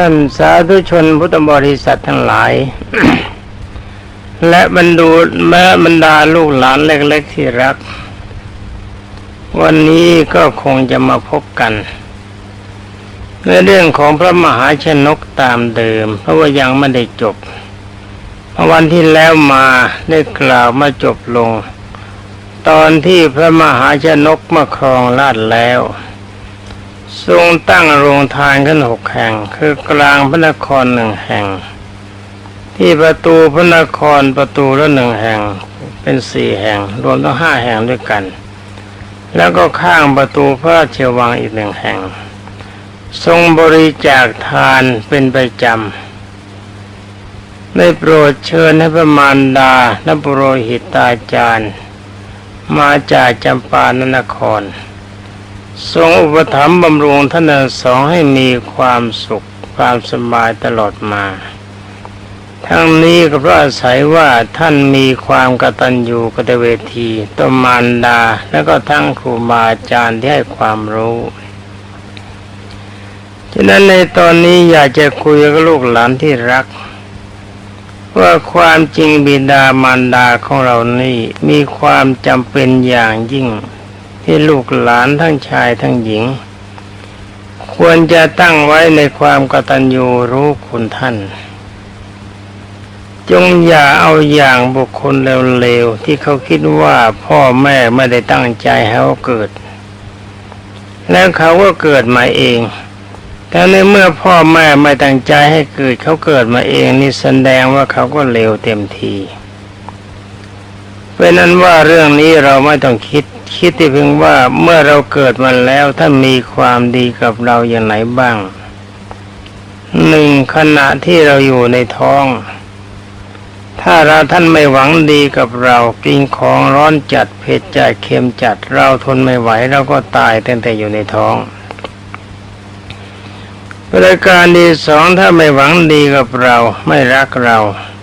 ท่านสาธุชนพุทธบริษัททั้งหลาย และบรรดูแม้บรรดาลูกหลานเล็กๆที่รัก วันนี้ก็คงจะมาพบกันในเรื่องของพระมหาชนกตามเดิม เพราะว่ายังไม่ได้จบเมื่อวันที่แล้วมาได้กล่าวมาจบลง ตอนที่พระมหาชนกมาครองราชแล้ว ทรงตั้งโรงทานขึ้นหกแห่ง คือกลางพระนครหนึ่งแห่ง ที่ประตูพระนครประตูละหนึ่งแห่ง เป็นสี่แห่ง รวมทั้งห้าแห่งด้วยกัน แล้วก็ข้างประตูพระราชวังอีกหนึ่งแห่ง ทรงบริจาคทานเป็นประจำได้โปรดเชิญให้พระมารดาและปุโรหิตาจารย์ มาจากจำปานนคร ทรงอุปถัมภ์บำรุงท่านทั้งสองให้มีความสุขความสบายตลอดมา ทั้งนี้ก็เพราะอาศัยว่าท่านมีความกตัญญูกตเวทีตมารดา และก็ทั้งครูบาอาจารย์ที่ให้ความรู้ฉะนั้นในตอนนี้อยากจะคุยกับลูกหลานที่รัก ว่าความจริงบิดามารดาของเรานี่มีความจำเป็นอย่างยิ่ง ที่ลูกหลานทั้งชายทั้งหญิง ควรจะตั้งไว้ในความกตัญญูรู้คุณท่าน จงอย่าเอาอย่างบุคคลเลวๆที่เขาคิดว่าพ่อแม่ไม่ได้ตั้งใจให้เขาเกิด แล้วเขาก็เกิดมาเองแต่ในเมื่อพ่อแม่ไม่ตั้งใจให้เกิดเขาเกิดมาเองนี่แสดงว่าเขาก็เลวเต็มทีเป็นนั้นว่าเรื่องนี้เราไม่ต้องคิด คิดที่เพียงว่าเมื่อเราเกิดมาแล้วถ้ามีความดีกับเราอย่างไหนบ้างหนึ่งขณะที่เราอยู่ในท้อง ถ้าเราท่านไม่หวังดีกับเรากินของร้อนจัดเผ็ดจัดเค็มจัดเราทนไม่ไหวเราก็ตายตั้งแต่อยู่ในท้องบริการดีสองถ้าไม่หวังดีกับเราไม่รักเรา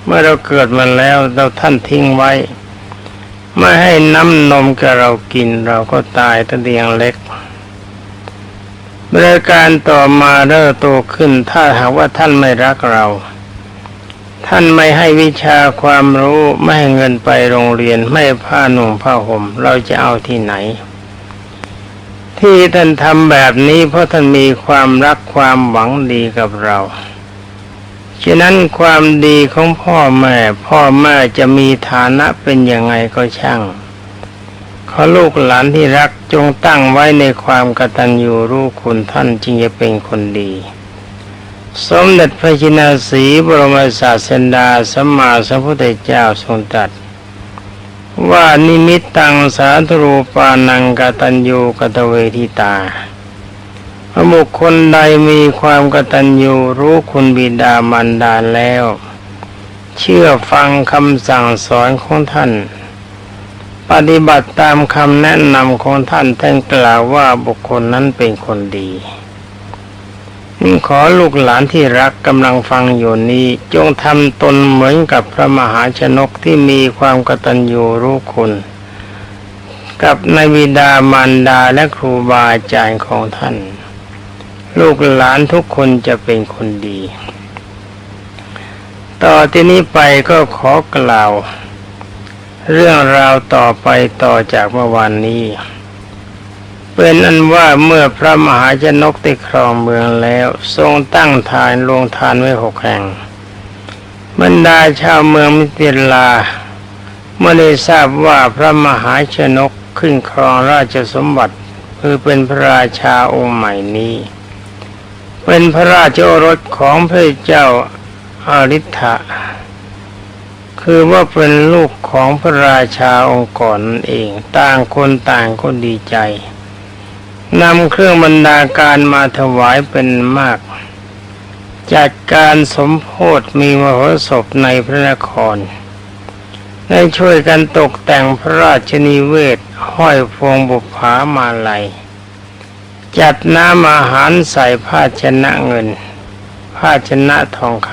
เมื่อเราเกิดมาแล้วเราท่านทิ้งไว้ ไม่ให้น้ำนมกับเรากินเราก็ตายตั้งแต่ยังเล็กบริการต่อมาเริ่มโตขึ้นถ้าหากว่าท่านไม่รักเรา ท่านไม่ให้วิชาความรู้ไม่ให้เงินไปโรงเรียนไม่ผ้าหนุ่งผ้าห่มเราจะเอาที่ไหน ที่ท่านทำแบบนี้เพราะท่านมีความรักความหวังดีกับเรา ฉะนั้นความดีของพ่อแม่ พ่อแม่จะมีฐานะเป็นยังไงก็ช่าง ขอลูกหลานที่รักจงตั้งไว้ในความกตัญญูรู้คุณท่านจึงจะเป็นคนดี สมเด็จพระจินาสีบรมศาสดาสัมมาสัมพุทธเจ้าทรงตรัสว่านิมิตตังสาธรูปานังกตัญญูกตเวทิตา บุคคลใดมีความกตัญญูรู้คุณบิดามารดาแล้ว เชื่อฟังคำสั่งสอนของท่าน ปฏิบัติตามคำแนะนำของท่านท่านกล่าวว่าบุคคลนั้นเป็นคนดีนี่ขอลูกหลานที่รักกำลังฟังอยู่นี้จงทำตนเหมือนกับพระมหาชนกที่มีความกตัญญูรู้คุณ กับในบิดามารดาและครูบาอาจารย์ของท่าน ลูกหลานทุกคนจะเป็นคนดี ต่อที่นี้ไปก็ขอกล่าว เรื่องราวต่อไปต่อจากเมื่อวานนี้ เป็นอันว่าเมื่อพระมหาชนกได้ครองเมืองแล้ว ทรงตั้งฐานลงทานไว้หกแห่งบรรดาชาวเมืองมิติลา เมื่อได้ทราบว่าพระมหาชนกขึ้นครองราชสมบัติคือเป็นพระราชาองค์ใหม่นี้ เป็นพระราชโอรสของพระเจ้าอาริ t ะคือว่าเป็นลูกของพระราชาองค์ก่อนนั่นเอง ต่างคนต่างก็ดีใจนำเครื่องบรรณาการมาถวายเป็นมาก จัดการสมโพธมีมโหสพในพระนคร ได้ช่วยกันตกแต่งพระราชนิเวศ ห้อยพวงบุภามาลัย จัดน้ำอาหารใส่ภาชนะเงิน ภาชนะทองค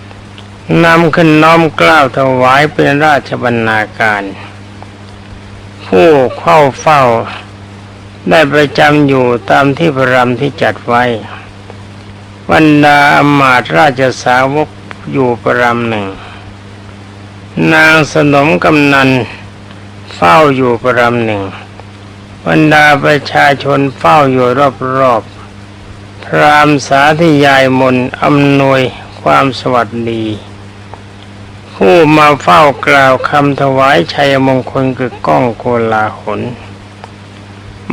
ำนำขึ้นน้อมกล้าวถวายเป็นราชบรรณาการ ผู้เข้าเฝ้า ได้ประจำอยู่ตามที่พระรำที่จัดไว้วบรรดาอมาตราชสาวกอยู่ประรำหนึ่ง นางสนมกำนันเฝ้าอยู่ประรำหนึ่ง บรรดาประชาชนเฝ้าอยู่รอบๆ พรามสาธิยายมนอำนวยความสวัสดี ผู้มาเฝ้ากล่าวคำถวายชัยมงคลคือก้องโกลาหล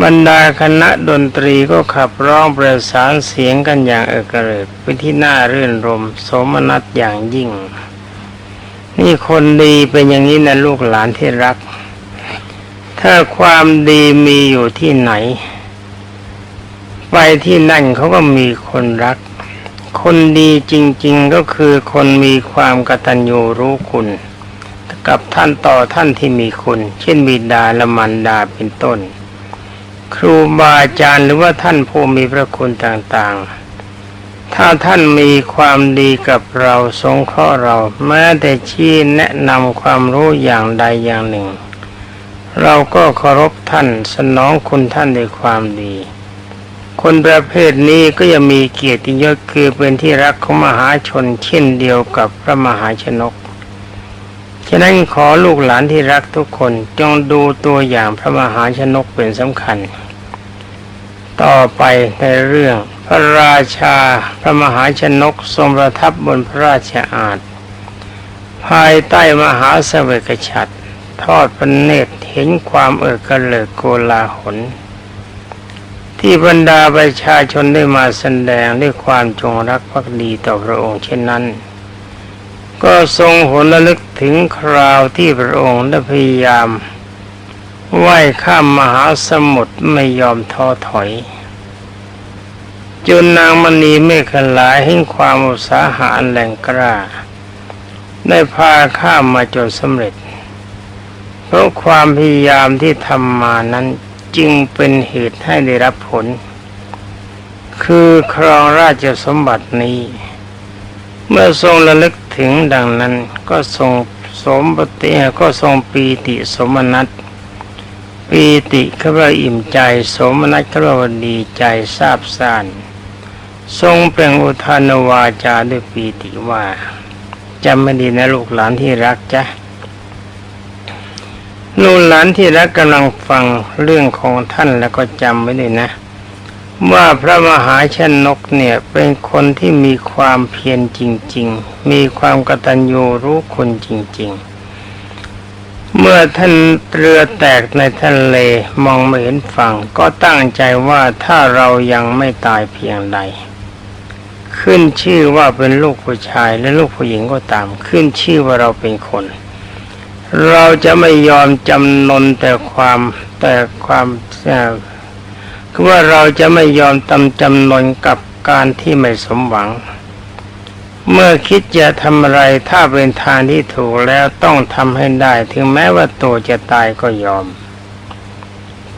บรรดาคณะดนตรีก็ขับร้องประสานเสียงกันอย่างเอกเริกเป็นที่น่าเรื่นรม สมนัตอย่างยิ่ง นี่คนดีเป็นอย่างนี้นะลูกหลานที่รัก ถ้าความดีมีอยู่ที่ไหน ไปที่นั่นเขาก็มีคนรัก คนดีจริง ๆก็คือคนมีความกตัญญูรู้คุณ กับท่านต่อท่านที่มีคุณ เช่นบิดาละมารดาเป็นต้น ครูบาอาจารย์หรือว่าท่านผู้มีพระคุณต่างๆถ้าท่านมีความดีกับเราสงเคราะห์เราแม้แต่ชี้แนะนำความรู้อย่างใดอย่างหนึ่ง เราก็เคารพท่านสนองคุณท่านด้วยความดี คนประเภทนี้ก็ยังมีเกียรติยศคือเป็นที่รักของมหาชนเช่นเดียวกับพระมหาชนก ฉะนั้นขอลูกหลานที่รักทุกคนจงดูตัวอย่างพระมหาชนกเป็นสำคัญ ต่อไปในเรื่องพระราชาพระมหาชนกทรงประทับบนพระราชอาณภายใต้มหาเสวกฉัตร ทอดพระเนตรเห็นความเอิกกระเลิกโกลาหลที่บรรดาประชาชนได้มาแสดงด้วยความจงรักภักดีต่อพระองค์เช่นนั้น ก็ทรงหนระลึกถึงคราวที่พระองค์ได้พยายามว่ายข้ามมหาสมุทรไม่ยอมท้อถอย จนนางมณีเมฆลายให้ความอุตสาหะอันแรงกล้า ได้พาข้ามมาจนสำเร็จ เพราะความพยายามที่ทำมานั้นจึงเป็นเหตุให้ได้รับผล คือครองราชสมบัตินี้ เมื่อทรงระลึกถึงดังนั้นก็ทรงสมปฏิก็ทรงปีติสมนัตปีติก็ว่าอิ่มใจ สมนัตก็ว่าดีใจทราบซ่านทรงเปล่งอุทานวาจาด้วยปีติว่าจำไม่ดีนะลูกหลานที่รักจ้ะ ลูกหลานที่รักกำลังฟังเรื่องของท่านแล้วก็จำไว้เลยนะ ว่าพระมหาชนกเนี่ยเป็นคนที่มีความเพียรจริง ๆ มีความกตัญญูรู้คุณจริง ๆ เมื่อท่านเรือแตกในทะเลมองไม่เห็นฝั่งก็ตั้งใจว่าถ้าเรายังไม่ตายเพียงใดขึ้นชื่อว่าเป็นลูกผู้ชายและลูกผู้หญิงก็ตาม ขึ้นชื่อว่าเราเป็นคน เราจะไม่ยอมจำนนแต่ความแต่ความเอ่คือว่าเราจะไม่ยอมตำจำนนกับการที่ไม่สมหวัง เมื่อคิดจะทำอะไรถ้าเป็นทางที่ถูกแล้วต้องทำให้ได้ ถึงแม้ว่าตัวจะตายก็ยอม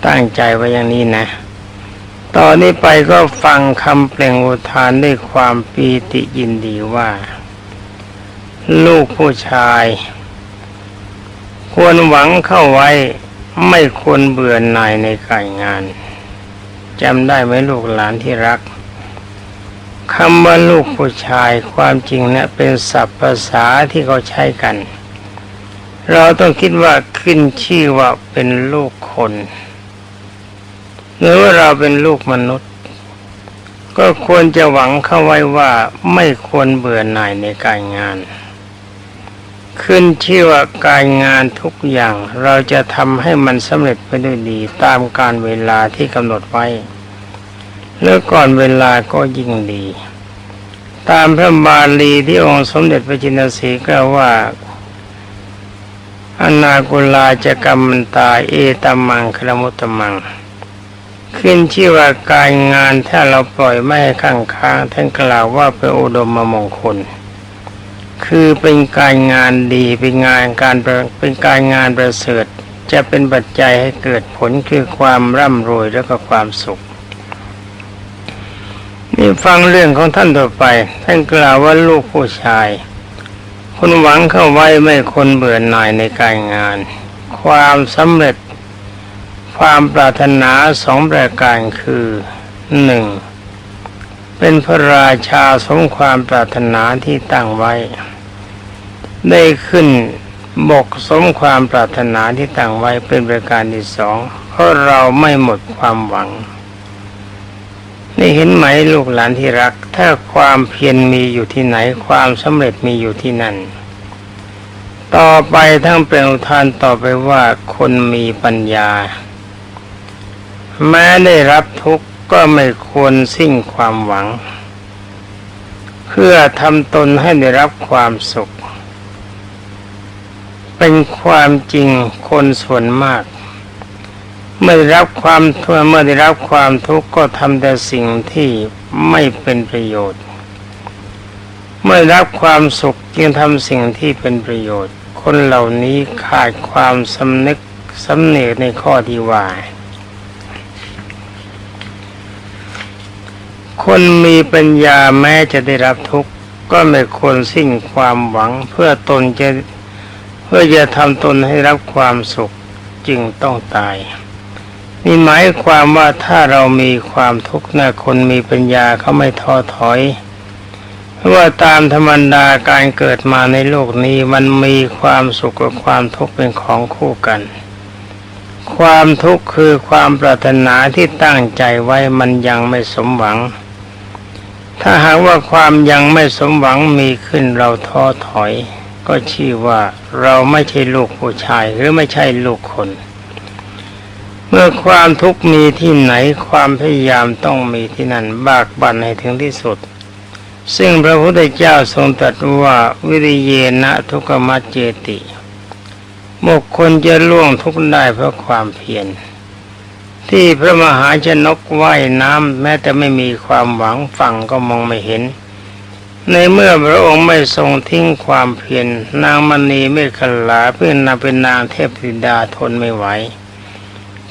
ตั้งใจไว้อย่างนี้นะตอนนี้ไปก็ฟังคำเปล่งอุทานด้วยความปีติยินดีว่า ลูกผู้ชาย ควรหวังเข้าไว้ไม่ควรเบื่อหน่ายในการงานจำได้ไหมลูกหลานที่รักคำว่าลูกผู้ชายความจริงเนี่ยเป็นศัพท์ภาษาที่เขาใช้กัน เราต้องคิดว่าขึ้นชื่อว่าเป็นลูกคนหรือว่าเราเป็นลูกมนุษย์ ก็ควรจะหวังเข้าไว้ว่าไม่ควรเบื่อหน่ายในการงาน ขึ้นชื่อว่าการงานทุกอย่างเราจะทำให้มันสำเร็จไปด้วยดีตามการเวลาที่กำหนดไว้เลือก่อนเวลาก็ยิ่งดี ตามพระบาลีที่องค์สมเด็จพระจินสีกล่าวว่า อนากุลาจะกรรมันตาเอตมังคลมุตตมัง ขึ้นชื่อว่าการงานถ้าเราปล่อยไม่ให้ข้างค้างท่านกล่าวว่าเป็นอุดมมงคล คือเป็นการงานดีเป็นงานการเป็นการงานประเสริฐจะเป็นปัจจัยให้เกิดผลคือความร่ำรวยแล้วก็ความสุขนี่ฟังเรื่องของท่านต่อไป ท่านกล่าวว่าลูกผู้ชายคุณหวังเข้าไว้ไม่คนเบื่อหน่ายในการงาน ความสำเร็จ ความปรารถนาสองประการคือหนึ่งเป็นพระราชาสมความปรารถนาที่ตั้งไว้ ได้ขึ้นบกสมความปรารถนาที่ตั้งไว้เป็นประการที่สองเพราะเราไม่หมดความหวังนี่เห็นไหมลูกหลานที่รัก ถ้าความเพียรมีอยู่ที่ไหนความสำเร็จมีอยู่ที่นั่น ต่อไปทั้งเป็นอุทานต่อไปว่าคนมีปัญญา แม้ได้รับทุกข์ก็ไม่ควรสิ้นความหวัง เพื่อทำตนให้ได้รับความสุข เป็นความจริงคนส่วนมาก เมื่อได้รับความทุกข์เมื่อได้รับความทุกข์ก็ทำแต่สิ่งที่ไม่เป็นประโยชน์ เมื่อรับความสุขจึงทำสิ่งที่เป็นประโยชน์ คนเหล่านี้ขาดความสำนึกสำเนกในข้อที่ว่าคนมีปัญญาแม้จะได้รับทุกข์ก็ไม่ควรสิ้นความหวังเพื่อตนจะ พื่อจะทำตนให้รับความสุขจึงต้องตายนี่หมายความว่าถ้าเรามีความทุกข์นะคนมีปัญญาเขาไม่ท้อถอยเพราะว่าตามธรรมดาการเกิดมาในโลกนี้มันมีความสุขกับความทุกข์เป็นของคู่กัน ความทุกข์คือความปรารถนาที่ตั้งใจไว้มันยังไม่สมหวัง ถ้าหากว่าความยังไม่สมหวังมีขึ้นเราท้อถอย ก็ชื่อว่าเราไม่ใช่ลูกผู้ชายหรือไม่ใช่ลูกคน เมื่อความทุกข์มีที่ไหนความพยายามต้องมีที่นั่นบากบั่นให้ถึงที่สุด ซึ่งพระพุทธเจ้าทรงตรัสว่าวิริเยนะทุกขมัจเจติบุคคลจะล่วงทุกข์ได้เพราะความเพียรที่พระมหาชนกว่ายน้ำแม้แต่ไม่มีความหวังฝั่งก็มองไม่เห็น ในเมื่อพระองค์ไม่ทรงทิ้งความเพียรนางมณีไม่ขลาเพื่อนนาเป็นนางเทพธิดาทนไม่ไหว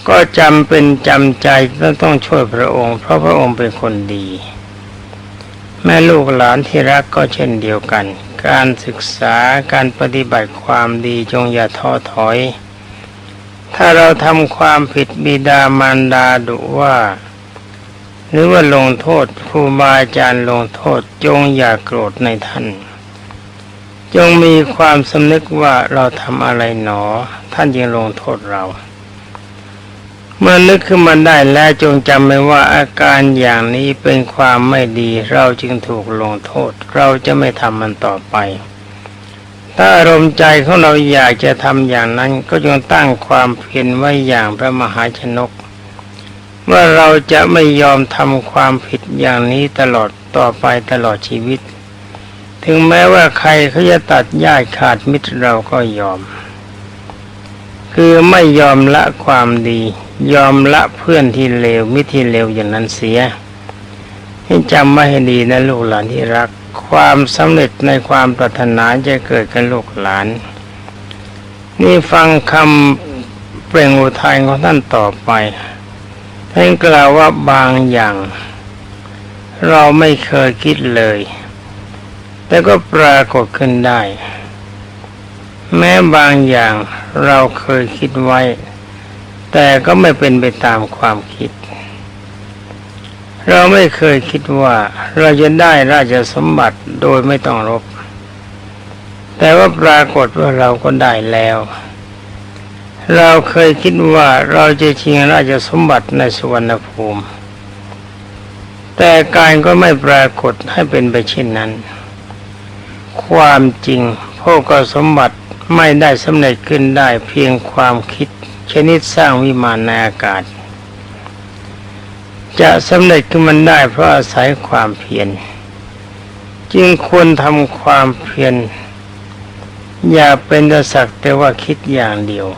ก็จำเป็นจำใจต้องต้องช่วยพระองค์ เพราะพระองค์เป็นคนดี แม่ลูกหลานที่รักก็เช่นเดียวกัน การศึกษาการปฏิบัติความดีจงอย่าท้อถอย ถ้าเราทำความผิดบิดามารดาดุว่า หรือว่าลงโทษครูบาอาจารย์ลงโทษจงอย่าโกรธในท่าน จงมีความสำนึกว่าเราทำอะไรหนอ ท่านยังลงโทษเรา เมื่อนึกขึ้นมาได้แล้วจงจำไว้ว่าอาการอย่างนี้เป็นความไม่ดี เราจึงถูกลงโทษ เราจะไม่ทำมันต่อไป ถ้าอารมณ์ใจของเราอยากจะทำอย่างนั้นก็จงตั้งความเพียรไว้อย่างพระมหาชนก ว่าเราจะไม่ยอมทำความผิดอย่างนี้ตลอดต่อไปตลอดชีวิต ถึงแม้ว่าใครเขาจะตัดญาติขาดมิตรเราก็ยอม คือไม่ยอมละความดี ยอมละเพื่อนที่เลวมิตรที่เลวอย่างนั้นเสีย ให้จำไว้ให้ดีนะลูกหลานที่รัก ความสำเร็จในความปรารถนาจะเกิดกับลูกหลาน นี่ฟังคำเปล่งอุทานของท่านต่อไป ท่านกล่าวว่าบางอย่าง เราไม่เคยคิดเลย แต่ก็ปรากฏขึ้นได้ แม้บางอย่างเราเคยคิดไว้ แต่ก็ไม่เป็นไปตามความคิด เราไม่เคยคิดว่าเราจะได้ราชสมบัติโดยไม่ต้องรบ แต่ว่าปรากฏว่าเราก็ได้แล้ว เราเคยคิดว่าเราจะชิงราชสมบัติในสุวรรณภูมิ แต่การก็ไม่ปรากฏให้เป็นไปเช่นนั้น ความจริงพวกก็สมบัติไม่ได้สำเร็จขึ้นได้เพียงความคิด ชนิดสร้างวิมานในอากาศ จะสำเร็จขึ้นมันได้เพราะอาศัยความเพียรจึงควรทำความเพียรอย่าเป็นแต่สักแต่ว่าคิดอย่างเดียว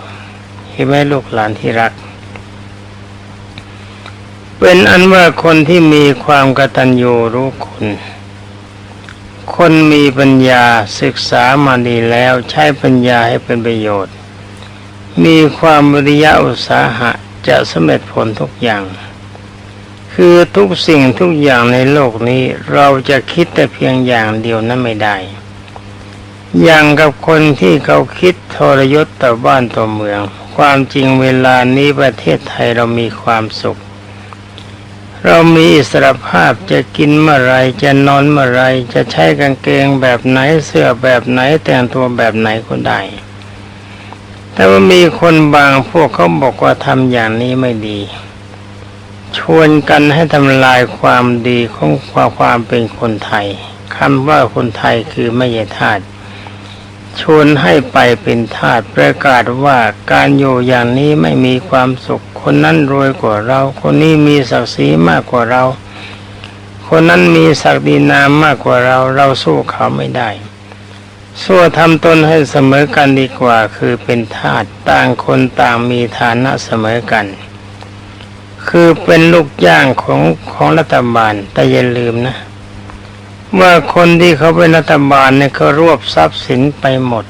เห็นไหมลูกหลานที่รัก เป็นอันว่าคนที่มีความกตัญญูรู้คุณ คนมีปัญญาศึกษามาดีแล้วใช้ปัญญาให้เป็นประโยชน์ มีความวิริยะอุตสาหะจะสำเร็จผลทุกอย่าง คือทุกสิ่งทุกอย่างในโลกนี้เราจะคิดแต่เพียงอย่างเดียวนั้นไม่ได้อย่างกับคนที่เขาคิดทรยศต่อบ้านต่อเมือง ความจริงเวลานี้ประเทศไทยเรามีความสุข เรามีอิสรภาพจะกินเมื่อไรจะนอนเมื่อไรจะใช้กางเกงแบบไหนเสื้อแบบไหนแต่งตัวแบบไหนก็ได้ แต่ว่ามีคนบางพวกเขาบอกว่าทำอย่างนี้ไม่ดี ชวนกันให้ทำลายความดีของความความเป็นคนไทยคำว่าคนไทยคือไม่ใช่ทาส ชวนให้ไปเป็นทาสประกาศว่าการอยู่อย่างนี้ไม่มีความสุข คนนั้นรวยกว่าเรา คนนี้มีศักดิ์ศรีมากกว่าเรา คนนั้นมีศักดินามมากกว่าเรา เราสู้เขาไม่ได้ สู้ทำตนให้เสมอกันดีกว่า คือเป็นทาสต่างคนต่างมีฐานะเสมอกัน คือเป็นลูกจ้างของของรัฐบาลแต่อย่าลืมนะ ว่าคนที่เขาเป็นรัฐบาลเนี่ยเขารวบทรัพย์สินไปหมด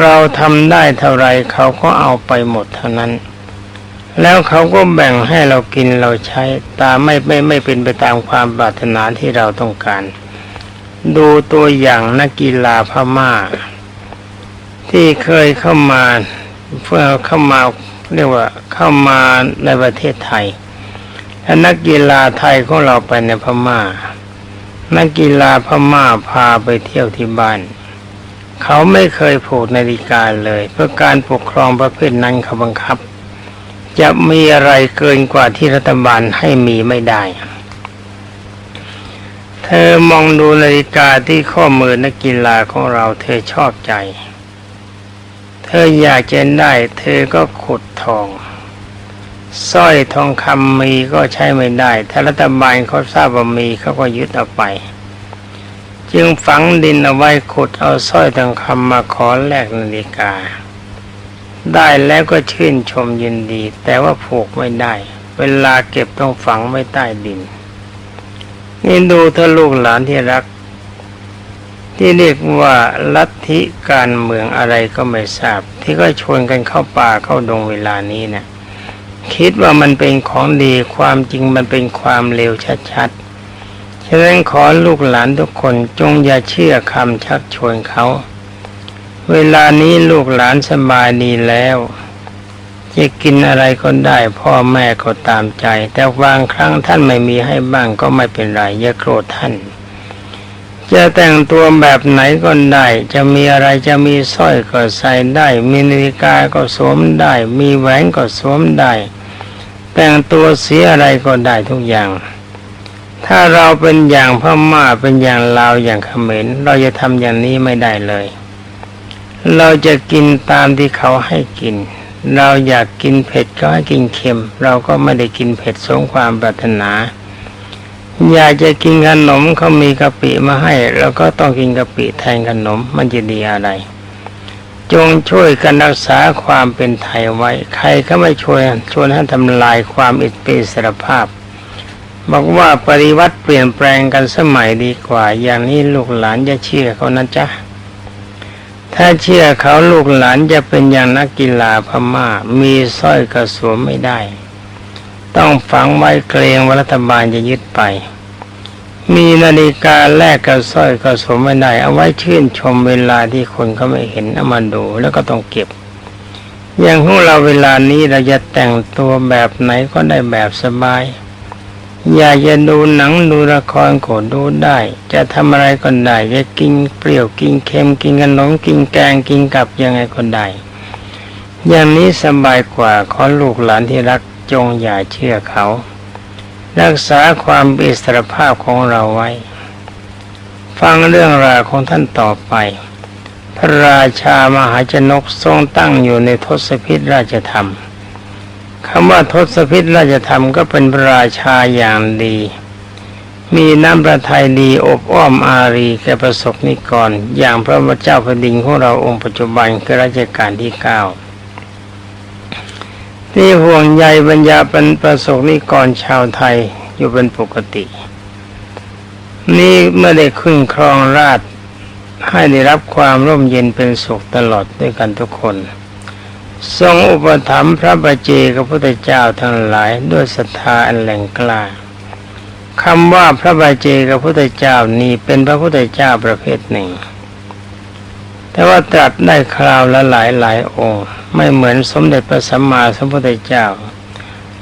เราทำได้เท่าไรเขาก็เอาไปหมดเท่านั้น แล้วเขาก็แบ่งให้เรากินเราใช้ตามไม่ไม่ไม่เป็นไปตามความปรารถนาที่เราต้องการ ดูตัวอย่างนักกีฬาพม่า ที่เคยเข้ามาเพื่อเข้ามาเรียกว่าเข้ามาในประเทศไทยและนักกีฬาไทยของเราไปในพม่า นักกีฬาพม่าพาไปเที่ยวที่บ้าน เขาไม่เคยผูกนาฬิกาเลย เพื่อการปกครองประเภทนั้นเขาบังคับ จะมีอะไรเกินกว่าที่รัฐบาลให้มีไม่ได้ เธอมองดูนาฬิกาที่ข้อมือนักกีฬาของเราเธอชอบใจ เธออยากจะได้ เธอก็ขุดทอง สร้อยทองคำมีก็ใช้ไม่ได้ ถ้ารัฐบาลเขาทราบว่ามีเขาก็ยึดเอาไป จึงฝังดินเอาไว้ขุดเอาสร้อยทองคำมาขอแลกนาฬิกา ได้แล้วก็ชื่นชมยินดี แต่ว่าผูกไม่ได้ เวลาเก็บต้องฝังไว้ใต้ดิน นี่ดูถ้าลูกหลานที่รัก ที่เรียกว่าลัทธิการเมืองอะไรก็ไม่ทราบ ที่ก็ชวนกันเข้าป่าเข้าดงเวลานี้เนะี่ย คิดว่ามันเป็นของดีความจริงมันเป็นความเลวชัดๆ ฉะนั้นขอลูกหลานทุกคนจงอย่าเชื่อคำชักชวนเขา เวลานี้ลูกหลานสบายดีแล้วจะกินอะไรก็ได้พ่อแม่ก็ตามใจ แต่บางครั้งท่านไม่มีให้บ้างก็ไม่เป็นไรอย่าโกรธท่าน จะแต่งตัวแบบไหนก็ได้ จะมีอะไรจะมีสร้อยก็ใส่ได้ มีนาฬิกาก็สวมได้ มีแหวนก็สวมได้ แต่งตัวเสียอะไรก็ได้ทุกอย่าง ถ้าเราเป็นอย่างพม่าเป็นอย่างลาวอย่างเขมรเราจะทำอย่างนี้ไม่ได้เลย เราจะกินตามที่เขาให้กิน เราอยากกินเผ็ดก็ให้กินเค็ม เราก็ไม่ได้กินเผ็ดสงความปรารถนา อยากจะกินขนมเขามีกะปิมาให้เราก็ต้องกินกะปิแทนขนมมันจะดีอะไร จงช่วยกันรักษาความเป็นไทยไว้ ใครก็ไม่ช่วยชวนให้ทำลายความอิสรภาพ บอกว่าปริวัติเปลี่ยนแปลงกันสมัยดีกว่า อย่างนี้ลูกหลานจะเชื่อเขานะจ๊ะถ้าเชื่อเขาลูกหลานจะเป็นอย่างนักกีฬาพมา่า มีสร้อยกระสวมไม่ได้ ต้องฝังไว้เกรงว่ารัฐบาลจะยึดไป มีนาฬิกาแลกกับสร้อยกระสมไม่ได้ เอาไว้ชื่นชมเวลาที่คนเขาไม่เห็นเอามาดูแล้วก็ต้องเก็บ อย่างของเราเวลานี้เราจะแต่งตัวแบบไหนก็ได้แบบสบาย อย่าจะดูหนังดูละครก็ดูได้ จะทำอะไรก็ได้ จะกินเปรี้ยวกินเค็มกินขนมกินแกงกินกับยังไงก็ได้อย่างนี้สบายกว่าขอลูกหลานที่รัก จงอย่าเชื่อเขา รักษาความอิสรภาพของเราไว้ ฟังเรื่องราวของท่านต่อไป พระราชามหาชนกทรงตั้งอยู่ในทศพิธราชธรรมคำว่าทศพิธราชธรรมก็เป็นพระราชาอย่างดี มีน้ำประทัยดีอบอ้อมอารีแก่ประสบนิกร อย่างพระเจ้าแผ่นดินของเราองค์ปัจจุบันคือรัชกาลที่เก้า ที่ห่วงใยบรรยาเป็นประสบนิกรชาวไทยอยู่เป็นปกติ นี่เมื่อได้ขึ้นครองราชให้ได้รับความร่มเย็นเป็นสุขตลอดด้วยกันทุกคน ทรงอุปถัมภ์พระบาเจกับพระพุทธเจ้าทั้งหลายด้วยศรัทธาอันแหล่งกล้าคำว่าพระบาเจกับพระพุทธเจ้านี้เป็นพระพุทธเจ้าประเภทหนึ่ง แต่ว่าตรัสได้คราวละหลายหลายองค์ ไม่เหมือนสมเด็จพระสัมมาสัมพุทธเจ้า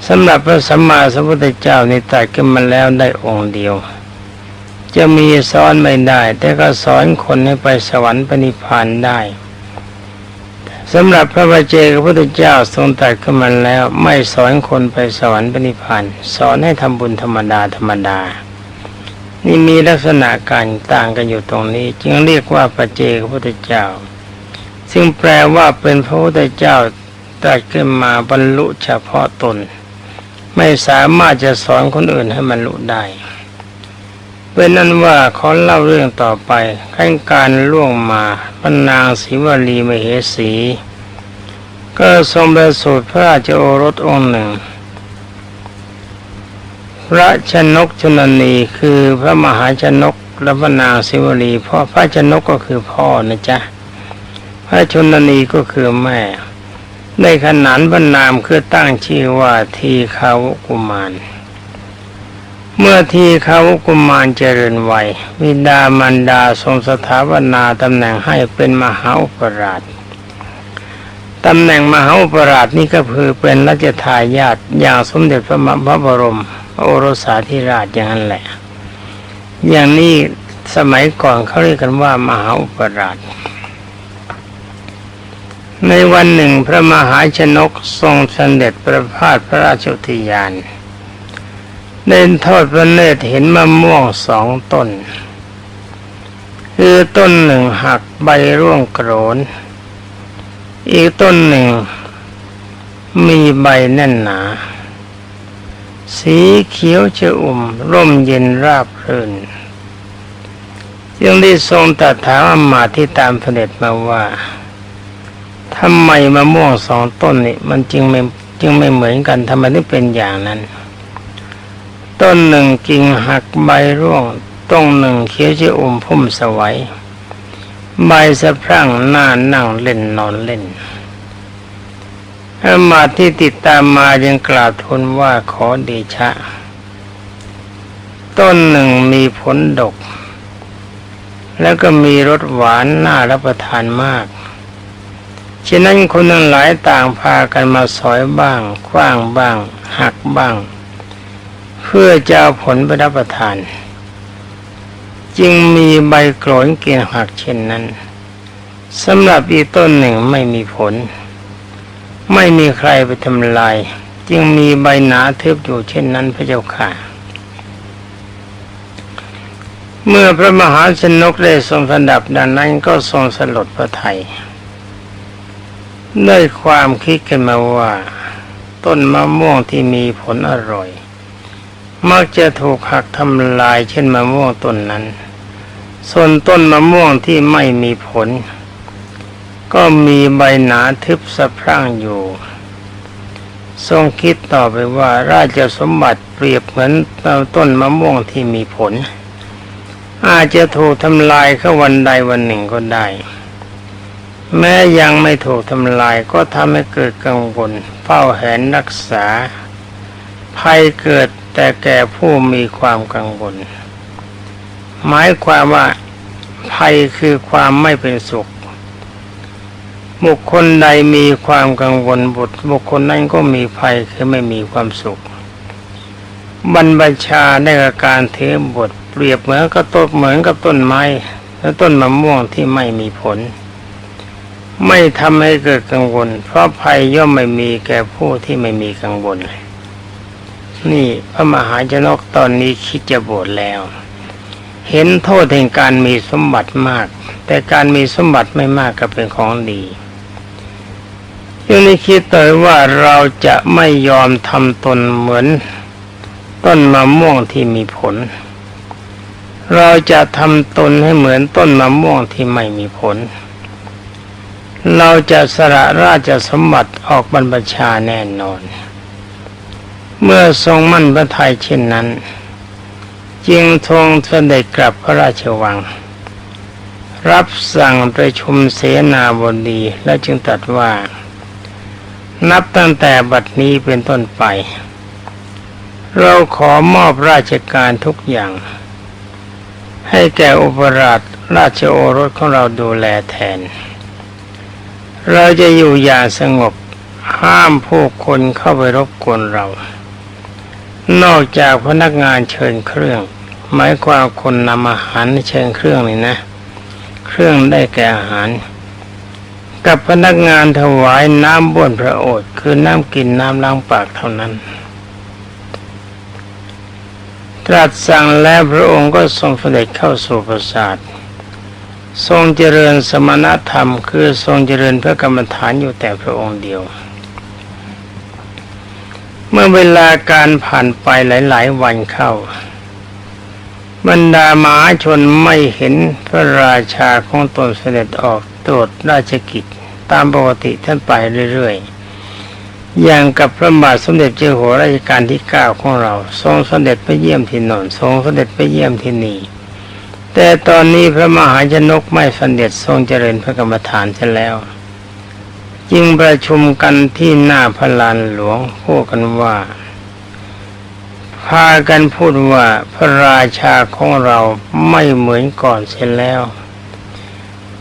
สำหรับพระสัมมาสัมพุทธเจ้านี่ตรัสขึ้นมาแล้วได้องค์เดียว จะมีสอนไม่ได้ แต่ก็สอนคนให้ไปสวรรค์ปณิพานได้สำหรับพระบาเจกพระพุทธเจ้าทรงตรัสขึ้นมาแล้ว ไม่สอนคนไปสวรรค์ปณิพานสอนให้ทำบุญธรรมดาธรรมดา นี่มีลักษณะการต่างกันอยู่ตรงนี้ จึงเรียกว่าปัจเจกพระพุทธเจ้า ซึ่งแปลว่าเป็นพระพุทธเจ้าตรัสขึ้นมาบรรลุเฉพาะตน ไม่สามารถจะสอนคนอื่นให้บรรลุได้เป็นนั้นว่าขอเล่าเรื่องต่อไปขั้นการล่วงมาพระนางศรีวลีมเหสี ก็ทรงประสูติพระราชโอรสองค์หนึ่ง ระชนกชนนีคือพระมหาชนกและพระนางศิวลีพ่อพระชนกก็คือพ่อนะจ๊ะพระชนนีก็คือแม่ในขนานบรรนามคือตั้งชื่อว่าทีคาวกุมาร เมื่อทีคาวกุมารเจริญวัยวิดามันดาทรงสถาปนาตำแหน่งให้เป็นมหาอุปราชตำแหน่งมหาอุปราชนี่ก็คือเป็นรัชทายาทอย่างสมเด็จพระมพระบรม โอรสาธิราชอย่างนั้นแหละ อย่างนี้สมัยก่อนเขาเรียกกันว่ามหาอุปราช ในวันหนึ่งพระมหาชนกทรงเสด็จประพาสพระราชอุทยานเดินทอดพระเนตรเห็นมะม่วงสองต้น คือต้นหนึ่งหักใบร่วงโกรน อีกต้นหนึ่งมีใบแน่นหนา สีเขียวชอุ่ม ร่มเย็นราบรื่นจึงได้ทรงตรัสถามอมายที่ตามเสด็จมาว่าทำไมมะม่วงสองต้นนี่มันจึงไม่จึงไม่เหมือนกันทำไมถึงเป็นอย่างนั้น ต้นหนึ่งกิ่งหักใบร่วง ต้นหนึ่งเขียวชอุ่มพุ่มสวัยใบสะพรั่งหน้านั่งเล่นนอนเล่น อามาที่ติดตามมายังกล่าวทูลว่าขอเดชะ ต้นหนึ่งมีผลดก แล้วก็มีรสหวานน่ารับประทานมากฉะนั้นคนทั้งหลายต่างพากันมาสอยบ้าง คว้างบ้าง หักบ้าง เพื่อจะเอาผลไปรับประทาน จึงมีใบโกรนเกียงหักเช่นนั้นสำหรับอีต้นหนึ่งไม่มีผล ไม่มีใครไปทำลาย จึงมีใบหนาทึบอยู่เช่นนั้นพระเจ้าค่ะ เมื่อพระมหาชนกได้ทรงสดับดังนั้นก็ทรงสลดพระไทยด้ความคิดกันมาว่า ต้นมะม่วงที่มีผลอร่อย มักจะถูกหักทำลายเช่นมะม่วงต้นนั้น ส่วนต้นมะม่วงที่ไม่มีผล ก็มีใบหนาทึบสะพรั่งอยู่ ทรงคิดต่อไปว่าราชสมบัติเปรียบเหมือนต้นมะม่วงที่มีผล อาจจะถูกทำลายเข้าวันใดวันหนึ่งก็ได้ แม้ยังไม่ถูกทำลายก็ทำให้เกิดกังวลเฝ้าแหนรักษา ภัยเกิดแต่แก่ผู้มีความกังวลหมายความว่าภัยคือความไม่เป็นสุข บุคคลใดมีความกังวลบุตรบุคคลนั้นก็มีภัยคือไม่มีความสุข บรรพชาได้กับการถือบทเปรียบเหมือนกับต้นเหมือนกับต้นไม้และต้นมะม่วงที่ไม่มีผล ไม่ทำให้เกิดกังวล เพราะภัยย่อมไม่มีแก่ผู้ที่ไม่มีกังวล นี่พระมหาชนกตอนนี้คิดจะบวชแล้ว เห็นโทษแห่งการมีสมบัติมาก แต่การมีสมบัติไม่มากก็เป็นของดี ยังได้คิดต่อว่าเราจะไม่ยอมทำตนเหมือน ต้นมะม่วงที่มีผล เราจะทำตนให้เหมือนต้นมะม่วงที่ไม่มีผล เราจะสละราชสมบัติออกบรรพชาแน่นอน เมื่อทรงมั่นพระทัยเช่นนั้น จึงทรงเสด็จกลับพระราชวังรับสั่งประชุมเสนาบดีและจึงตรัสว่า นับตั้งแต่บัดนี้เป็นต้นไป เราขอมอบราชการทุกอย่าง ให้แก่อุปราชราชโอรสของเราดูแลแทน เราจะอยู่อย่างสงบห้ามผู้คนเข้าไปรบกวนเรา นอกจากพนักงานเชิญเครื่อง หมายความคนนำอาหารเชิญเครื่องนี่นะ เครื่องได้แก่อาหาร กับพนักงานถวายน้ำบ้วนพระโอษฐ์คือน้ำกินน้ำล้างปากเท่านั้น ตรัสสั่งแล้วพระองค์ก็ทรงเสด็จเข้าสู่ปราสาททรงเจริญสมณธรรม คือทรงเจริญพระกรรมฐานอยู่แต่พระองค์เดียว เมื่อเวลาการผ่านไปหลาย ๆ วันเข้า บรรดามหาชนไม่เห็นพระราชาของตนเสด็จออก ตรวจราชกิจ ตามปกติท่านไปเรื่อยๆ อย่างกับพระบาทสมเด็จเจ้าหัวรัชกาลที่เก้าของเรา ทรงเด็จไปเยี่ยมที่นนทรงเด็จไปเยี่ยมที่นี่ แต่ตอนนี้พระมหาชนกไม่เด็จทรงเจริญพระกรรมฐานเสแล้ว จึงประชุมกันที่หน้าพระลานหลวงพูดกันว่าพากันพูดว่าพระราชาของเราไม่เหมือนก่อนเสียแล้ว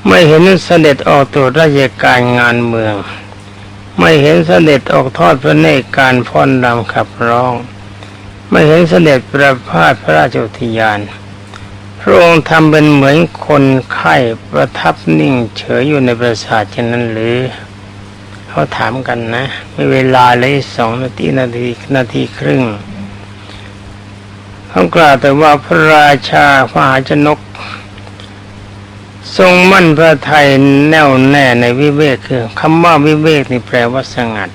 ไม่เห็นเสด็จออกตรวจราชการงานเมือง ไม่เห็นเสด็จออกทอดพระเนตรการฟ้อนรำขับร้อง ไม่เห็นเสด็จประพาสพระราชอุทยาน พระองค์ทำเป็นเหมือนคนไข้ประทับนิ่งเฉยอยู่ในปราสาทเช่นนั้นหรือ เขาถามกันนะมีเวลาเลยสองนาทีนาทีนาทีครึ่งเขากล่าวแต่ว่าพระราชามหาชนก ทรงมั่นพระไทยแน่วแน่ในวิเวกคือคำว่าวิเวกนี่แปลว่าสงัด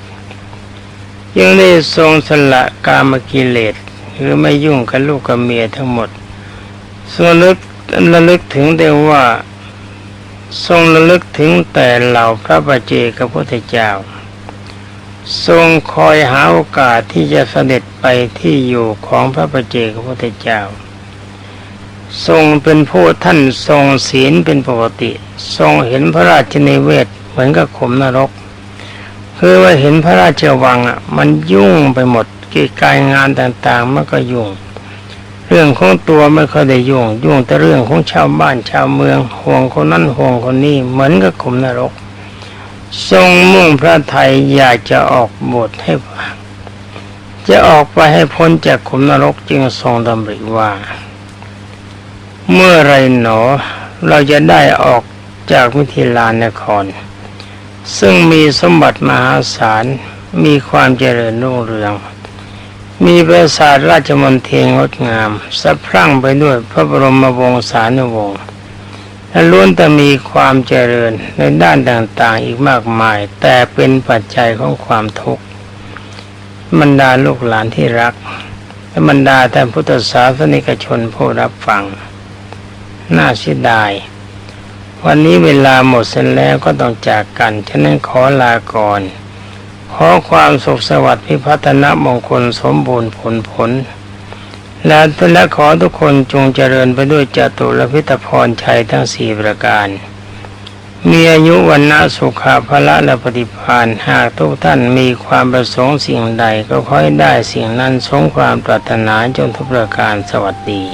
ยังได้ทรงสละกามกิเลสหรือไม่ยุ่งกับลูกกับเมียทั้งหมดทรงระลึกระลึกถึงแต่ว่า ทรงระลึกถึงแต่เหล่าพระบาเจกับพระพุทธเจ้า ทรงคอยหาโอกาสที่จะเสด็จไปที่อยู่ของพระบาเจกับพระพุทธเจ้า ทรงเป็นผู้ท่านทรงศีลเป็นปกติ ทรงเห็นพระราชนิเวศเหมือนกับขมนรก คือว่าเห็นพระราชวังอะมันยุ่งไปหมดกิจการงานต่างๆมันก็ยุ่ง เรื่องของตัวไม่ค่อยได้ยุ่ง ยุ่งแต่เรื่องของชาวบ้านชาวเมืองห่วงคนนั้นห่วงคนนี้เหมือนกับขุมนรก ทรงมุ่งพระไทยอยากจะออกบทให้จะออกไปให้พ้นจากขุมนรกจึงทรงดำริว่า เมื่อไรหนอเราจะได้ออกจากมิถิลานคร ซึ่งมีสมบัติมหาศาลมีความเจริญรุ่งเรือง มีปราสาทราชมนเทียงงดงามสะพรั่งไปด้วยพระบรมวงศานุวงศ์และล้วนแต่มีความเจริญในด้านต่างๆอีกมากมาย แต่เป็นปัจจัยของความทุกข์บรรดาลูกหลานที่รัก และบรรดาท่านพุทธศาสนิกชนผู้รับฟัง น่าเสียดาย วันนี้เวลาหมดเสร็จแล้วก็ต้องจากกัน ฉะนั้นขอลาก่อน ขอความสุขสวัสดิ์พิพัฒนมงคลสมบูรณ์ผลผล และและขอทุกคนจงเจริญไปด้วยจตุรพิตพรชัยทั้งสี่ประการ มีอายุวันนะสุขาภละและปฏิภาณหากทุกท่านมีความประสงค์สิ่งใดก็ขอให้ได้สิ่งนั้นสงความปรารถนาจนทุกประการสวัสดี